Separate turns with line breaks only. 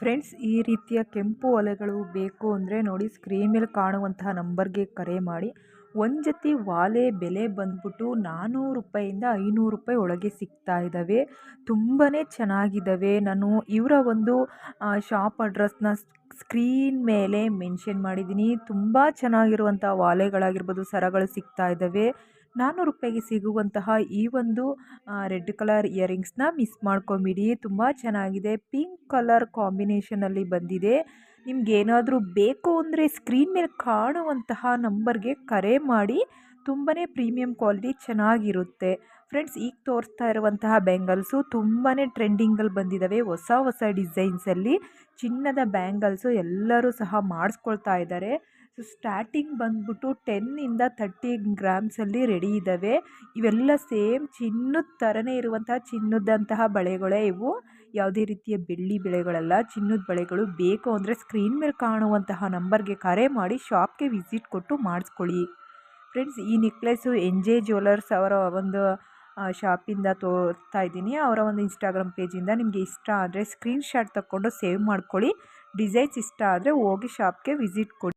Friends, ಈ ರೀತಿಯ ಕೆಂಪು ಒಲೆಗಳು ಬೇಕು ಅಂದರೆ ನೋಡಿ ಸ್ಕ್ರೀನ್ ಮೇಲೆ ಕಾಣುವಂತಹ ನಂಬರ್ಗೆ ಕರೆ ಮಾಡಿ. ಒಂದು ಜೊತೆ ವಾಲೆ ಬೆಲೆ ಬಂದ್ಬಿಟ್ಟು ನಾನ್ನೂರು ರೂಪಾಯಿಂದ ಐನೂರು ರೂಪಾಯಿ ಒಳಗೆ ಸಿಗ್ತಾ ಇದ್ದಾವೆ ತುಂಬಾ ಚೆನ್ನಾಗಿದ್ದಾವೆ ನಾನು ಇವರ ಒಂದು ಶಾಪ್ ಅಡ್ರೆಸ್ನ ಸ್ಕ್ರೀನ್ ಮೇಲೆ ಮೆನ್ಷನ್ ಮಾಡಿದ್ದೀನಿ ತುಂಬ ಚೆನ್ನಾಗಿರುವಂಥ ವಾಲೆಗಳಾಗಿರ್ಬೋದು, ಸರಗಳು ಸಿಗ್ತಾ ಇದ್ದಾವೆ ನಾನ್ನೂರು ರೂಪಾಯಿಗೆ ಸಿಗುವಂತಹ ಈ ಒಂದು ರೆಡ್ ಕಲರ್ ಇಯರಿಂಗ್ಸ್ನ ಮಿಸ್ ಮಾಡ್ಕೊಂಬಿಡಿ. ತುಂಬ ಚೆನ್ನಾಗಿದೆ. ಪಿಂಕ್ ಕಲರ್ ಕಾಂಬಿನೇಷನಲ್ಲಿ ಬಂದಿದೆ. ನಿಮಗೇನಾದರೂ ಬೇಕು ಅಂದರೆ ಸ್ಕ್ರೀನ್ ಮೇಲೆ ಕಾಣುವಂತಹ ನಂಬರ್ಗೆ ಕರೆ ಮಾಡಿ. ತುಂಬಾ ಪ್ರೀಮಿಯಂ ಕ್ವಾಲಿಟಿ ಚೆನ್ನಾಗಿರುತ್ತೆ. ಫ್ರೆಂಡ್ಸ್, ಈಗ ತೋರಿಸ್ತಾ ಇರುವಂತಹ ಬ್ಯಾಂಗಲ್ಸು ತುಂಬಾ ಟ್ರೆಂಡಿಂಗಲ್ಲಿ ಬಂದಿದ್ದಾವೆ ಹೊಸ ಹೊಸ ಡಿಸೈನ್ಸಲ್ಲಿ ಚಿನ್ನದ ಬ್ಯಾಂಗಲ್ಸು ಎಲ್ಲರೂ ಸಹ ಮಾಡಿಸ್ಕೊಳ್ತಾ ಇದ್ದಾರೆ. ಸೊ ಸ್ಟಾರ್ಟಿಂಗ್ ಬಂದ್ಬಿಟ್ಟು ಟೆನ್ನಿಂದ ತರ್ಟಿ ಗ್ರಾಮ್ಸಲ್ಲಿ ರೆಡಿ ಇದ್ದಾವೆ ಇವೆಲ್ಲ ಸೇಮ್ ಚಿನ್ನದ ಥರನೇ ಇರುವಂತಹ ಚಿನ್ನದಂತಹ ಬಳೆಗಳೇ ಇವು. ಯಾವುದೇ ರೀತಿಯ ಬೆಳ್ಳಿ ಬೆಳೆಗಳಲ್ಲ, ಚಿನ್ನದ ಬಳೆಗಳು ಬೇಕು ಅಂದರೆ ಸ್ಕ್ರೀನ್ ಮೇಲೆ ಕಾಣುವಂತಹ ನಂಬರ್ಗೆ ಕರೆ ಮಾಡಿ ಶಾಪ್ಗೆ ವಿಸಿಟ್ ಕೊಟ್ಟು ಮಾಡಿಸ್ಕೊಳ್ಳಿ. ಫ್ರೆಂಡ್ಸ್ ಈ ನೆಕ್ಲೆಸ್ಸು ಎನ್ ಜೆ ಜ್ಯುವೆಲರ್ಸ್ ಅವರ ಒಂದು ಶಾಪಿಂದ ತೋರ್ತಾ ಇದ್ದೀನಿ. ಅವರ ಒಂದು ಇನ್ಸ್ಟಾಗ್ರಾಮ್ ಪೇಜಿಂದ ನಿಮಗೆ ಇಷ್ಟ ಆದರೆ ಸ್ಕ್ರೀನ್ ಶಾಟ್ ತಗೊಂಡು ಸೇವ್ ಮಾಡ್ಕೊಳ್ಳಿ. ಡಿಸೈನ್ಸ್ ಇಷ್ಟ ಆದರೆ ಹೋಗಿ ಶಾಪ್ಗೆ ವಿಸಿಟ್ ಕೊಡಿ.